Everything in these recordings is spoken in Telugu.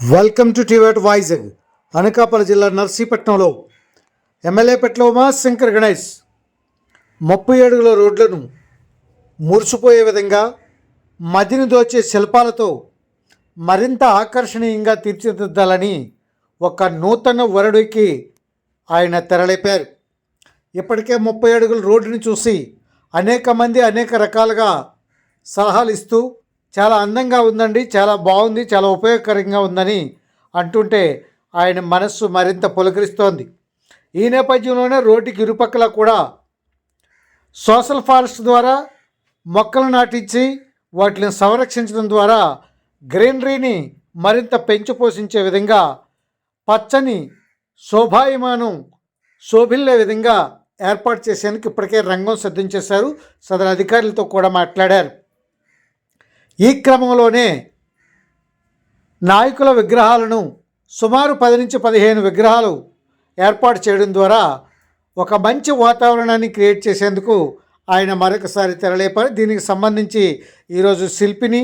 వెల్కమ్ టు టివేట్ వైజాగ్ అనకాపల్లి జిల్లా నర్సీపట్నంలో. ఎమ్మెల్యే పెట్ల ఉమాశంకర్ గణేష్. ముప్పై అడుగుల రోడ్లను మురిసిపోయే విధంగా మదిని దోచే శిల్పాలతో మరింత ఆకర్షణీయంగా తీర్చిదిద్దాలని ఒక నూతన వరుడికి ఆయన తెరలేపారు. ఇప్పటికే ముప్పై అడుగుల రోడ్డుని చూసి అనేక మంది అనేక రకాలుగా సలహాలు ఇస్తూ చాలా అందంగా ఉందండి చాలా బాగుంది చాలా ఉపయోగకరంగా ఉందని అంటుంటే ఆయన మనస్సు మరింత పులకరిస్తోంది. ఈ నేపథ్యంలోనే రోడ్డుకి ఇరుపక్కల కూడా సోషల్ ఫారెస్ట్ ద్వారా మొక్కలు నాటించి వాటిని సంరక్షించడం ద్వారా గ్రీనరీని మరింత పెంచి పోషించే విధంగా పచ్చని శోభాయమానం శోభిల్లే విధంగా ఏర్పాటు చేసేందుకు ఇప్పటికే రంగం సిద్ధం చేశారు. సదరు అధికారులతో కూడా మాట్లాడారు. ఈ క్రమంలోనే నాయకుల విగ్రహాలను సుమారు పది నుంచి పదిహేను విగ్రహాలు ఏర్పాటు చేయడం ద్వారా ఒక మంచి వాతావరణాన్ని క్రియేట్ చేసేందుకు ఆయన మరొకసారి తెరలేపారు. దీనికి సంబంధించి ఈరోజు శిల్పిని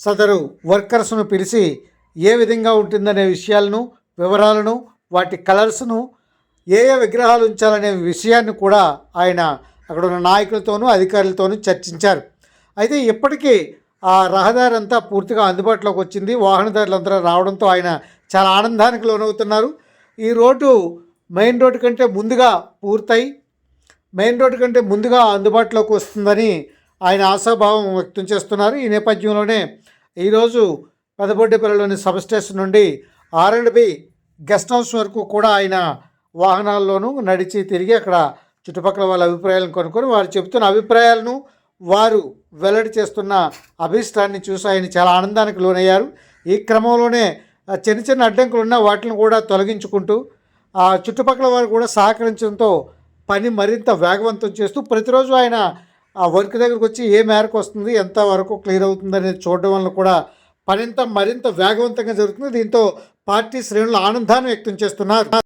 సదరు వర్కర్స్ను పిలిచి ఏ విధంగా ఉంటుందనే విషయాలను వివరాలను వాటి కలర్స్ను ఏ ఏ విగ్రహాలు ఉంచాలనే విషయాన్ని కూడా ఆయన అక్కడ ఉన్న నాయకులతోనూ అధికారులతోనూ చర్చించారు. అయితే ఇప్పటికీ ఆ రహదారి అంతా పూర్తిగా అందుబాటులోకి వచ్చింది. వాహనదారులంతా రావడంతో ఆయన చాలా ఆనందానికి లోనవుతున్నారు. ఈ రోడ్డు మెయిన్ రోడ్డు కంటే ముందుగా పూర్తయి మెయిన్ రోడ్డు కంటే ముందుగా అందుబాటులోకి వస్తుందని ఆయన ఆశాభావం వ్యక్తం చేస్తున్నారు. ఈ నేపథ్యంలోనే ఈరోజు పెదబొడ్డిపల్లిలోని సబ్ స్టేషన్ నుండి R and B guest house వరకు కూడా ఆయన వాహనాల్లోనూ నడిచి తిరిగి అక్కడ చుట్టుపక్కల వాళ్ళ అభిప్రాయాలను కొనుక్కొని వారు చెబుతున్న అభిప్రాయాలను వారు వెల్లడి చేస్తున్న అభిష్టాన్ని చూసి ఆయన చాలా ఆనందానికి లోనయ్యారు. ఈ క్రమంలోనే చిన్న చిన్న అడ్డంకులు ఉన్న వాటిని కూడా తొలగించుకుంటూ ఆ చుట్టుపక్కల వారు కూడా సహకరించడంతో పని మరింత వేగవంతం చేస్తూ ప్రతిరోజు ఆయన ఆ వర్క్ దగ్గరకు వచ్చి ఏ మేరకు వస్తుంది ఎంత వరకు క్లియర్ అవుతుంది అనేది చూడడం వల్ల కూడా పనింత మరింత వేగవంతంగా జరుగుతుంది. దీంతో పార్టీ శ్రేణులు ఆనందాన్ని వ్యక్తం చేస్తున్నారు.